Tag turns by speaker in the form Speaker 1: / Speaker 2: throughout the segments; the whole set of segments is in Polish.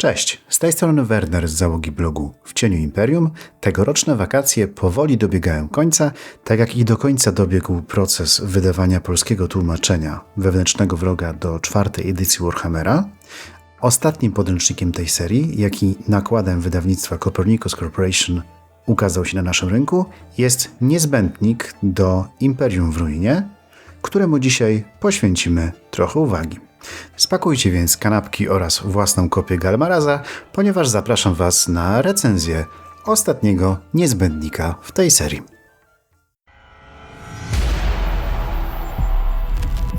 Speaker 1: Cześć, z tej strony Werner z załogi blogu W Cieniu Imperium. Tegoroczne wakacje powoli dobiegają końca, tak jak i do końca dobiegł proces wydawania polskiego tłumaczenia wewnętrznego wroga do czwartej edycji Warhammera. Ostatnim podręcznikiem tej serii, jaki nakładem wydawnictwa Copernicus Corporation ukazał się na naszym rynku, jest niezbędnik do Imperium w ruinie, któremu dzisiaj poświęcimy trochę uwagi. Spakujcie więc kanapki oraz własną kopię Galmaraza, ponieważ zapraszam Was na recenzję ostatniego niezbędnika w tej serii.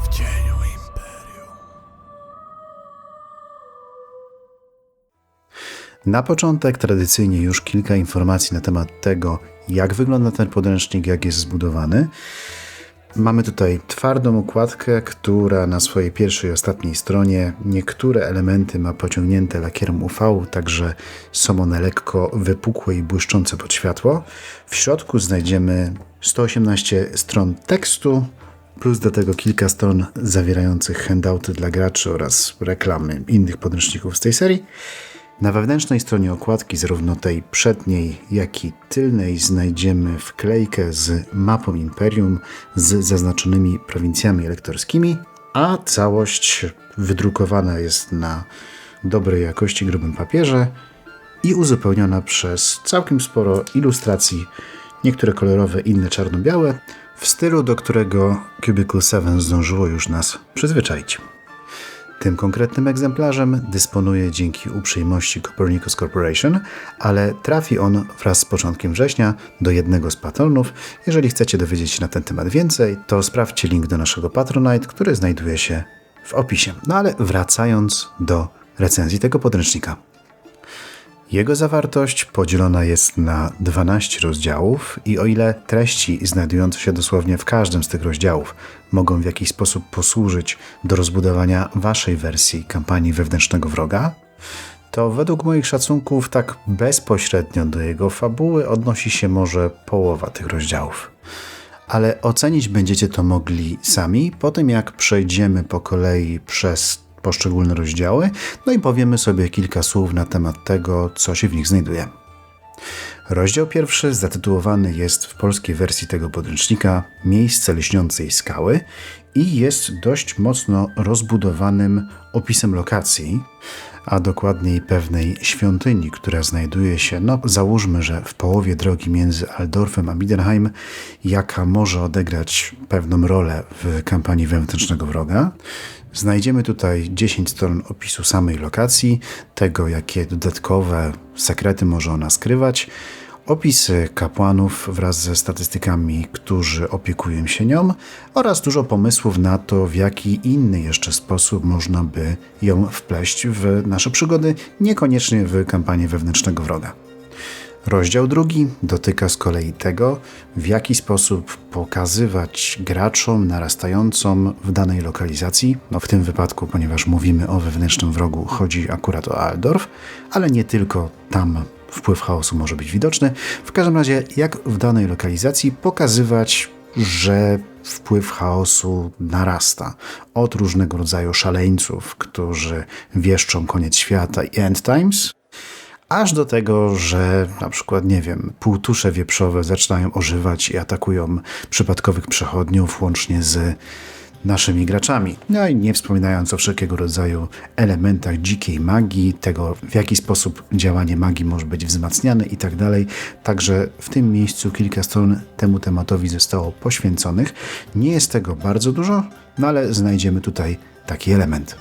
Speaker 2: W cieniu Imperium.
Speaker 1: Na początek tradycyjnie już kilka informacji na temat tego, jak wygląda ten podręcznik, jak jest zbudowany. Mamy tutaj twardą układkę, która na swojej pierwszej i ostatniej stronie niektóre elementy ma pociągnięte lakierem UV, także są one lekko wypukłe i błyszczące pod światło. W środku znajdziemy 118 stron tekstu, plus do tego kilka stron zawierających handouty dla graczy oraz reklamy innych podręczników z tej serii. Na wewnętrznej stronie okładki, zarówno tej przedniej, jak i tylnej, znajdziemy wklejkę z mapą Imperium z zaznaczonymi prowincjami elektorskimi, a całość wydrukowana jest na dobrej jakości grubym papierze i uzupełniona przez całkiem sporo ilustracji, niektóre kolorowe, inne czarno-białe, w stylu, do którego Cubicle 7 zdążyło już nas przyzwyczaić. Tym konkretnym egzemplarzem dysponuję dzięki uprzejmości Copernicus Corporation, ale trafi on wraz z początkiem września do jednego z patronów. Jeżeli chcecie dowiedzieć się na ten temat więcej, to sprawdźcie link do naszego Patronite, który znajduje się w opisie. No ale wracając do recenzji tego podręcznika. Jego zawartość podzielona jest na 12 rozdziałów i o ile treści znajdujące się dosłownie w każdym z tych rozdziałów mogą w jakiś sposób posłużyć do rozbudowania waszej wersji kampanii wewnętrznego wroga, to według moich szacunków tak bezpośrednio do jego fabuły odnosi się może połowa tych rozdziałów. Ale ocenić będziecie to mogli sami po tym, jak przejdziemy po kolei przez poszczególne rozdziały, no i powiemy sobie kilka słów na temat tego, co się w nich znajduje. Rozdział pierwszy zatytułowany jest w polskiej wersji tego podręcznika Miejsce lśniącej skały i jest dość mocno rozbudowanym opisem lokacji, a dokładniej pewnej świątyni, która znajduje się, no załóżmy, że w połowie drogi między Aldorfem a Midenheim, jaka może odegrać pewną rolę w kampanii wewnętrznego wroga. Znajdziemy tutaj 10 stron opisu samej lokacji, tego jakie dodatkowe sekrety może ona skrywać, opisy kapłanów wraz ze statystykami, którzy opiekują się nią oraz dużo pomysłów na to, w jaki inny jeszcze sposób można by ją wpleść w nasze przygody, niekoniecznie w kampanię wewnętrznego wroga. Rozdział drugi dotyka z kolei tego, w jaki sposób pokazywać graczom narastającą w danej lokalizacji, no w tym wypadku, ponieważ mówimy o wewnętrznym wrogu, chodzi akurat o Aldorf, ale nie tylko tam wpływ chaosu może być widoczny. W każdym razie, jak w danej lokalizacji pokazywać, że wpływ chaosu narasta. Od różnego rodzaju szaleńców, którzy wieszczą koniec świata i end times, aż do tego, że na przykład, nie wiem, półtusze wieprzowe zaczynają ożywać i atakują przypadkowych przechodniów, łącznie z naszymi graczami. No i nie wspominając o wszelkiego rodzaju elementach dzikiej magii, tego w jaki sposób działanie magii może być wzmacniane i tak dalej. Także w tym miejscu kilka stron temu tematowi zostało poświęconych. Nie jest tego bardzo dużo, no ale znajdziemy tutaj taki element.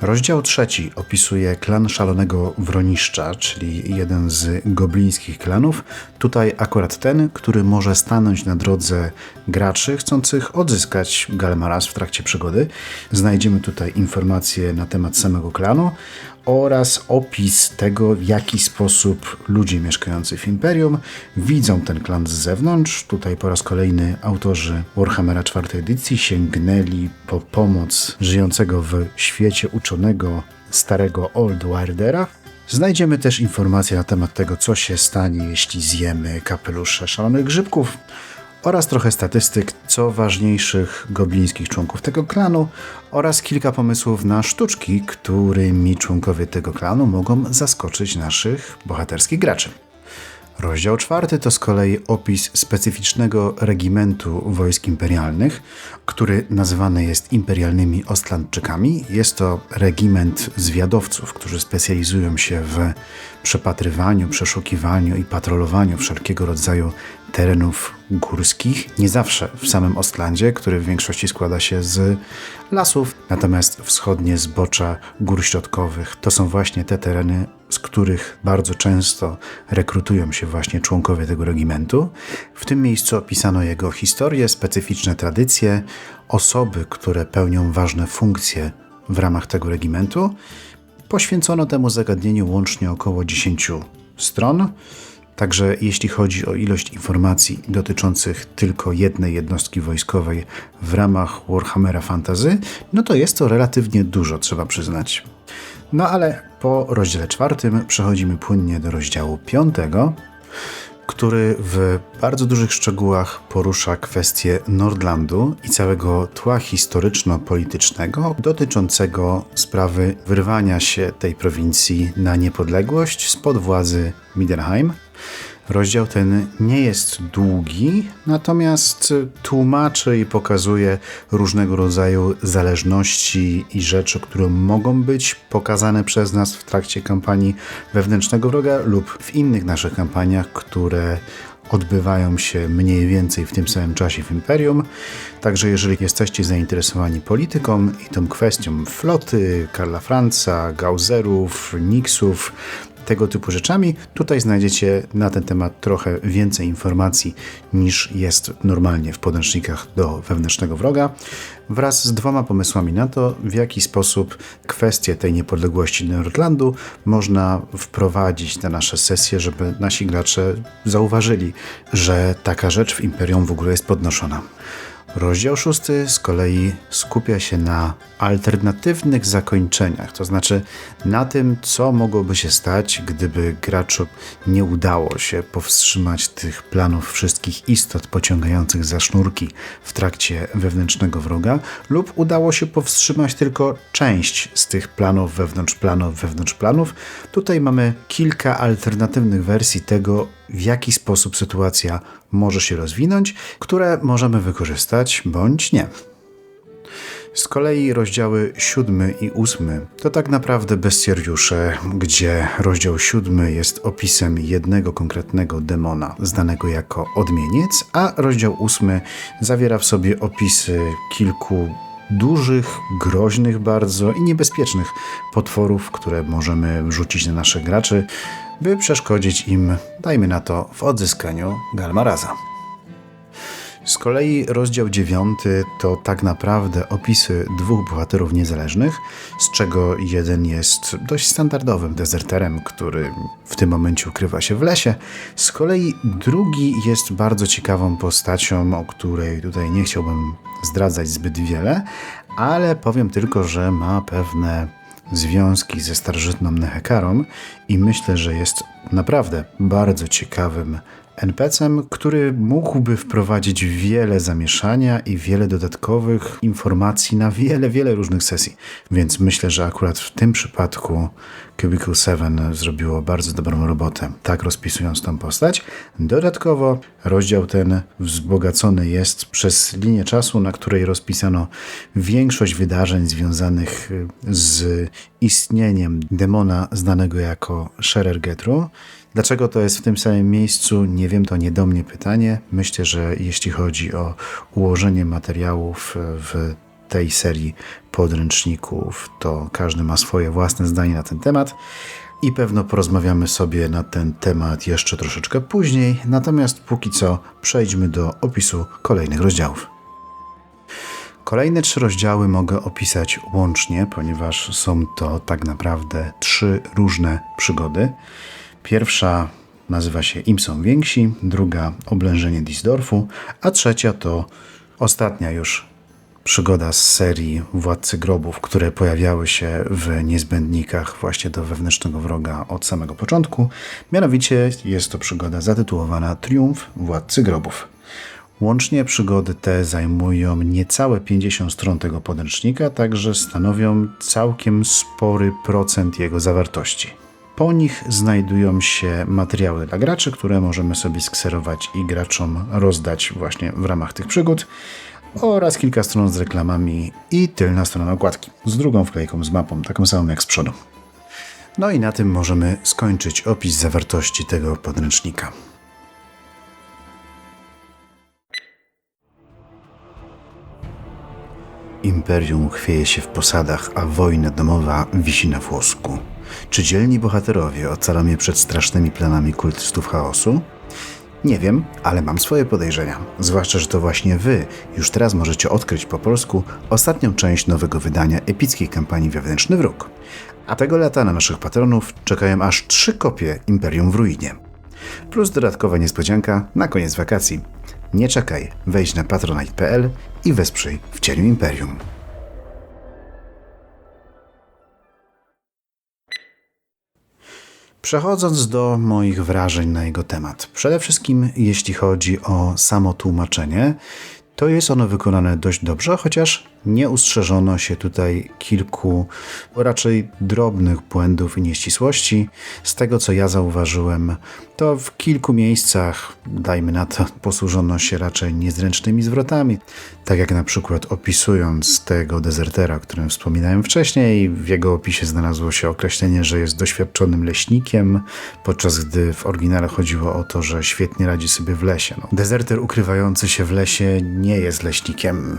Speaker 1: Rozdział trzeci opisuje klan szalonego wroniszcza, czyli jeden z goblińskich klanów. Tutaj akurat ten, który może stanąć na drodze graczy chcących odzyskać Galmaras w trakcie przygody. Znajdziemy tutaj informacje na temat samego klanu oraz opis tego, w jaki sposób ludzie mieszkający w Imperium widzą ten klan z zewnątrz. Tutaj po raz kolejny autorzy Warhammera czwartej edycji sięgnęli po pomoc żyjącego w świecie uczonego starego Old Wardera. Znajdziemy też informacje na temat tego, co się stanie, jeśli zjemy kapelusze szalonych grzybków oraz trochę statystyk co ważniejszych goblińskich członków tego klanu oraz kilka pomysłów na sztuczki, którymi członkowie tego klanu mogą zaskoczyć naszych bohaterskich graczy. Rozdział czwarty to z kolei opis specyficznego regimentu wojsk imperialnych, który nazywany jest imperialnymi Ostlandczykami. Jest to regiment zwiadowców, którzy specjalizują się w przepatrywaniu, przeszukiwaniu i patrolowaniu wszelkiego rodzaju terenów górskich. Nie zawsze w samym Ostlandzie, który w większości składa się z lasów, natomiast wschodnie zbocza gór środkowych to są właśnie te tereny, z których bardzo często rekrutują się właśnie członkowie tego regimentu. W tym miejscu opisano jego historię, specyficzne tradycje, osoby, które pełnią ważne funkcje w ramach tego regimentu. Poświęcono temu zagadnieniu łącznie około 10 stron. Także jeśli chodzi o ilość informacji dotyczących tylko jednej jednostki wojskowej w ramach Warhammera Fantasy, no to jest to relatywnie dużo, trzeba przyznać. No ale po rozdziale czwartym przechodzimy płynnie do rozdziału piątego, który w bardzo dużych szczegółach porusza kwestię Nordlandu i całego tła historyczno-politycznego dotyczącego sprawy wyrwania się tej prowincji na niepodległość spod władzy Midenheim. Rozdział ten nie jest długi, natomiast tłumaczy i pokazuje różnego rodzaju zależności i rzeczy, które mogą być pokazane przez nas w trakcie kampanii wewnętrznego wroga lub w innych naszych kampaniach, które odbywają się mniej więcej w tym samym czasie w Imperium. Także jeżeli jesteście zainteresowani polityką i tą kwestią floty, Karla Franca, Gauzerów, Nixów, tego typu rzeczami. Tutaj znajdziecie na ten temat trochę więcej informacji niż jest normalnie w podręcznikach do wewnętrznego wroga, wraz z dwoma pomysłami na to, w jaki sposób kwestię tej niepodległości Nordlandu można wprowadzić na nasze sesje, żeby nasi gracze zauważyli, że taka rzecz w Imperium w ogóle jest podnoszona. Rozdział szósty z kolei skupia się na alternatywnych zakończeniach, to znaczy na tym, co mogłoby się stać, gdyby graczu nie udało się powstrzymać tych planów wszystkich istot pociągających za sznurki w trakcie wewnętrznego wroga, lub udało się powstrzymać tylko część z tych planów wewnątrz planów, wewnątrz planów. Tutaj mamy kilka alternatywnych wersji tego, w jaki sposób sytuacja może się rozwinąć, które możemy wykorzystać bądź nie. Z kolei rozdziały siódmy i ósmy to tak naprawdę bestiariusze, gdzie rozdział siódmy jest opisem jednego konkretnego demona, znanego jako odmieniec, a rozdział ósmy zawiera w sobie opisy kilku dużych, groźnych bardzo i niebezpiecznych potworów, które możemy wrzucić na naszych graczy, by przeszkodzić im, dajmy na to, w odzyskaniu Galmaraza. Z kolei rozdział dziewiąty to tak naprawdę opisy dwóch bohaterów niezależnych, z czego jeden jest dość standardowym dezerterem, który w tym momencie ukrywa się w lesie. Z kolei drugi jest bardzo ciekawą postacią, o której tutaj nie chciałbym zdradzać zbyt wiele, ale powiem tylko, że ma pewne związki ze starożytną Nehekarą i myślę, że jest naprawdę bardzo ciekawym NPC-em, który mógłby wprowadzić wiele zamieszania i wiele dodatkowych informacji na wiele, wiele różnych sesji. Więc myślę, że akurat w tym przypadku Cubicle 7 zrobiło bardzo dobrą robotę, tak rozpisując tą postać. Dodatkowo rozdział ten wzbogacony jest przez linię czasu, na której rozpisano większość wydarzeń związanych z istnieniem demona znanego jako Scherer Getru. Dlaczego to jest w tym samym miejscu? Nie wiem, to nie do mnie pytanie. Myślę, że jeśli chodzi o ułożenie materiałów w tej serii podręczników, to każdy ma swoje własne zdanie na ten temat. I pewno porozmawiamy sobie na ten temat jeszcze troszeczkę później. Natomiast póki co przejdźmy do opisu kolejnych rozdziałów. Kolejne trzy rozdziały mogę opisać łącznie, ponieważ są to tak naprawdę trzy różne przygody. Pierwsza nazywa się Im są więksi, druga Oblężenie Disdorfu, a trzecia to ostatnia już przygoda z serii Władcy Grobów, które pojawiały się w niezbędnikach właśnie do wewnętrznego wroga od samego początku. Mianowicie jest to przygoda zatytułowana Triumf Władcy Grobów. Łącznie przygody te zajmują niecałe 50 stron tego podręcznika, także stanowią całkiem spory procent jego zawartości. Po nich znajdują się materiały dla graczy, które możemy sobie skserować i graczom rozdać właśnie w ramach tych przygód, oraz kilka stron z reklamami i tylna strona okładki z drugą wklejką z mapą, taką samą jak z przodu. No i na tym możemy skończyć opis zawartości tego podręcznika. Imperium chwieje się w posadach, a wojna domowa wisi na włosku. Czy dzielni bohaterowie ocalą je przed strasznymi planami kultystów chaosu? Nie wiem, ale mam swoje podejrzenia. Zwłaszcza, że to właśnie wy już teraz możecie odkryć po polsku ostatnią część nowego wydania epickiej kampanii Wewnętrzny Wróg. A tego lata na naszych patronów czekają aż trzy kopie Imperium w ruinie. Plus dodatkowa niespodzianka na koniec wakacji. Nie czekaj, wejdź na patronite.pl i wesprzyj w cieniu Imperium. Przechodząc do moich wrażeń na jego temat. Przede wszystkim, jeśli chodzi o samo tłumaczenie, to jest ono wykonane dość dobrze, chociaż nie ustrzeżono się tutaj kilku raczej drobnych błędów i nieścisłości. Z tego co ja zauważyłem, to w kilku miejscach, dajmy na to, posłużono się raczej niezręcznymi zwrotami. Tak jak na przykład opisując tego dezertera, o którym wspominałem wcześniej, w jego opisie znalazło się określenie, że jest doświadczonym leśnikiem, podczas gdy w oryginale chodziło o to, że świetnie radzi sobie w lesie. No, dezerter ukrywający się w lesie nie jest leśnikiem.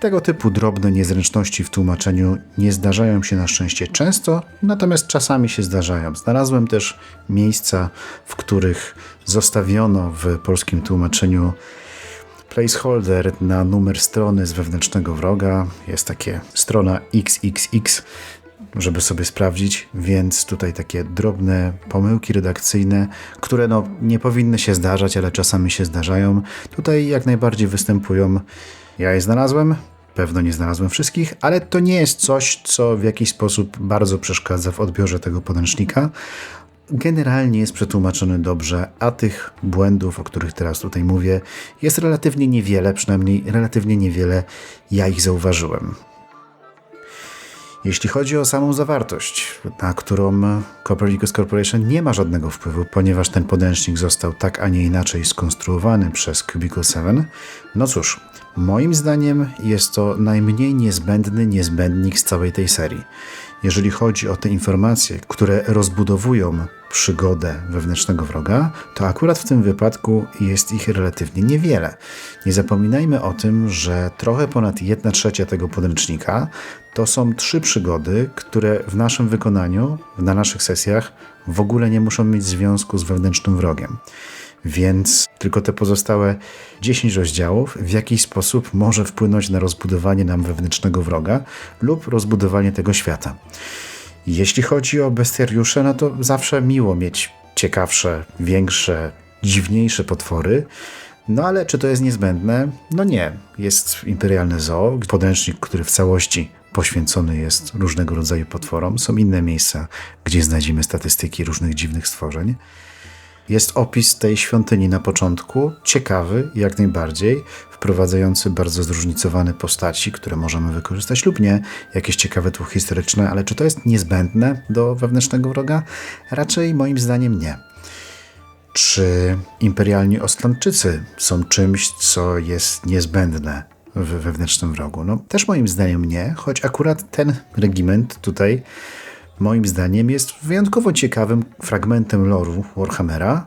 Speaker 1: Tego typu drobne niezręczności w tłumaczeniu nie zdarzają się na szczęście często, natomiast czasami się zdarzają. Znalazłem też miejsca, w których zostawiono w polskim tłumaczeniu placeholder na numer strony z wewnętrznego wroga. Jest takie strona XXX, żeby sobie sprawdzić, więc tutaj takie drobne pomyłki redakcyjne, które no nie powinny się zdarzać, ale czasami się zdarzają. Tutaj jak najbardziej występują. Ja je znalazłem, pewno nie znalazłem wszystkich, ale to nie jest coś, co w jakiś sposób bardzo przeszkadza w odbiorze tego podręcznika. Generalnie jest przetłumaczony dobrze, a tych błędów, o których teraz tutaj mówię, jest relatywnie niewiele, przynajmniej relatywnie niewiele ja ich zauważyłem. Jeśli chodzi o samą zawartość, na którą Copernicus Corporation nie ma żadnego wpływu, ponieważ ten podręcznik został tak, a nie inaczej skonstruowany przez Cubicle 7, no cóż, moim zdaniem jest to najmniej niezbędny niezbędnik z całej tej serii. Jeżeli chodzi o te informacje, które rozbudowują przygodę wewnętrznego wroga, to akurat w tym wypadku jest ich relatywnie niewiele. Nie zapominajmy o tym, że trochę ponad 1 trzecia tego podręcznika to są trzy przygody, które w naszym wykonaniu, na naszych sesjach w ogóle nie muszą mieć związku z wewnętrznym wrogiem. Więc tylko te pozostałe 10 rozdziałów w jakiś sposób może wpłynąć na rozbudowanie nam wewnętrznego wroga lub rozbudowanie tego świata. Jeśli chodzi o bestiariusze, no to zawsze miło mieć ciekawsze, większe, dziwniejsze potwory. No ale czy to jest niezbędne? No nie. Jest imperialne zoo, podręcznik, który w całości poświęcony jest różnego rodzaju potworom. Są inne miejsca, gdzie znajdziemy statystyki różnych dziwnych stworzeń. Jest opis tej świątyni na początku, ciekawy jak najbardziej, wprowadzający bardzo zróżnicowane postaci, które możemy wykorzystać lub nie, jakieś ciekawe tło historyczne, ale czy to jest niezbędne do wewnętrznego wroga? Raczej moim zdaniem nie. Czy imperialni Ostlandczycy są czymś, co jest niezbędne w wewnętrznym wrogu? No, też moim zdaniem nie, choć akurat ten regiment tutaj moim zdaniem jest wyjątkowo ciekawym fragmentem loru Warhammera,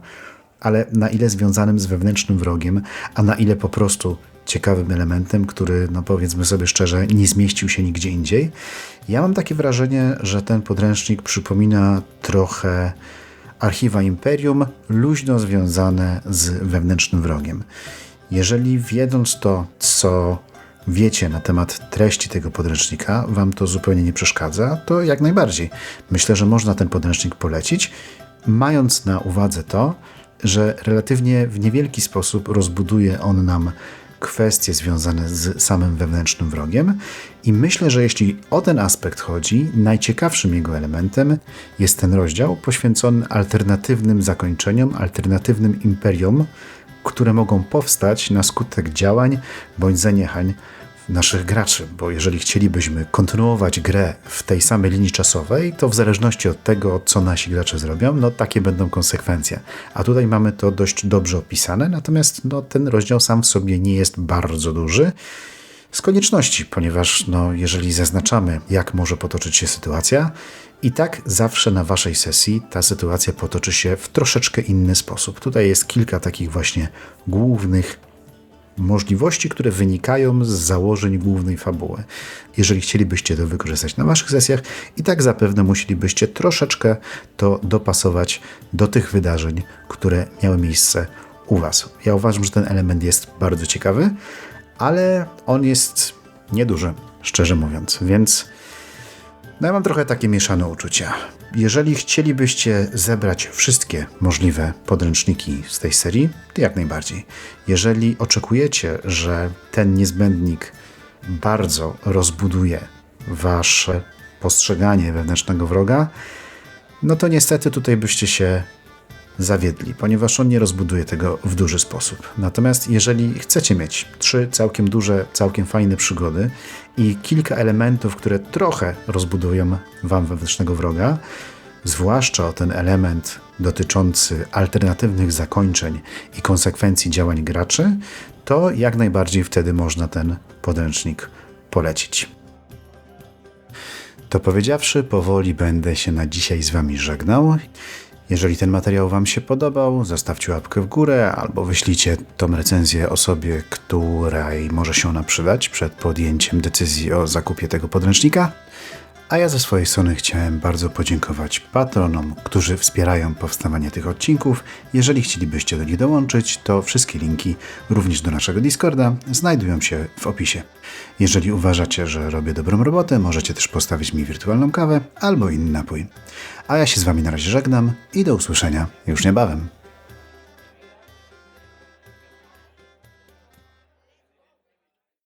Speaker 1: ale na ile związanym z wewnętrznym wrogiem, a na ile po prostu ciekawym elementem, który, no powiedzmy sobie szczerze, nie zmieścił się nigdzie indziej. Ja mam takie wrażenie, że ten podręcznik przypomina trochę archiwa Imperium, luźno związane z wewnętrznym wrogiem. Jeżeli wiedząc to, co wiecie na temat treści tego podręcznika, wam to zupełnie nie przeszkadza, to jak najbardziej. Myślę, że można ten podręcznik polecić, mając na uwadze to, że relatywnie w niewielki sposób rozbuduje on nam kwestie związane z samym wewnętrznym wrogiem. I myślę, że jeśli o ten aspekt chodzi, najciekawszym jego elementem jest ten rozdział poświęcony alternatywnym zakończeniom, alternatywnym imperium, które mogą powstać na skutek działań bądź zaniechań naszych graczy, bo jeżeli chcielibyśmy kontynuować grę w tej samej linii czasowej, to w zależności od tego, co nasi gracze zrobią, no takie będą konsekwencje. A tutaj mamy to dość dobrze opisane, natomiast no, ten rozdział sam w sobie nie jest bardzo duży z konieczności, ponieważ no, jeżeli zaznaczamy, jak może potoczyć się sytuacja, i tak zawsze na waszej sesji ta sytuacja potoczy się w troszeczkę inny sposób. Tutaj jest kilka takich właśnie głównych możliwości, które wynikają z założeń głównej fabuły. Jeżeli chcielibyście to wykorzystać na waszych sesjach, i tak zapewne musielibyście troszeczkę to dopasować do tych wydarzeń, które miały miejsce u was. Ja uważam, że ten element jest bardzo ciekawy, ale on jest nieduży, szczerze mówiąc, więc no ja mam trochę takie mieszane uczucia. Jeżeli chcielibyście zebrać wszystkie możliwe podręczniki z tej serii, to jak najbardziej. Jeżeli oczekujecie, że ten niezbędnik bardzo rozbuduje wasze postrzeganie wewnętrznego wroga, no to niestety tutaj byście się zawiedli, ponieważ on nie rozbuduje tego w duży sposób. Natomiast jeżeli chcecie mieć trzy całkiem duże, całkiem fajne przygody i kilka elementów, które trochę rozbudują wam wewnętrznego wroga, zwłaszcza o ten element dotyczący alternatywnych zakończeń i konsekwencji działań graczy, to jak najbardziej wtedy można ten podręcznik polecić. To powiedziawszy, powoli będę się na dzisiaj z Wami żegnał. Jeżeli ten materiał Wam się podobał, zostawcie łapkę w górę albo wyślijcie tą recenzję osobie, której może się ona przydać przed podjęciem decyzji o zakupie tego podręcznika. A ja ze swojej strony chciałem bardzo podziękować patronom, którzy wspierają powstawanie tych odcinków. Jeżeli chcielibyście do nich dołączyć, to wszystkie linki, również do naszego Discorda, znajdują się w opisie. Jeżeli uważacie, że robię dobrą robotę, możecie też postawić mi wirtualną kawę albo inny napój. A ja się z Wami na razie żegnam i do usłyszenia już niebawem.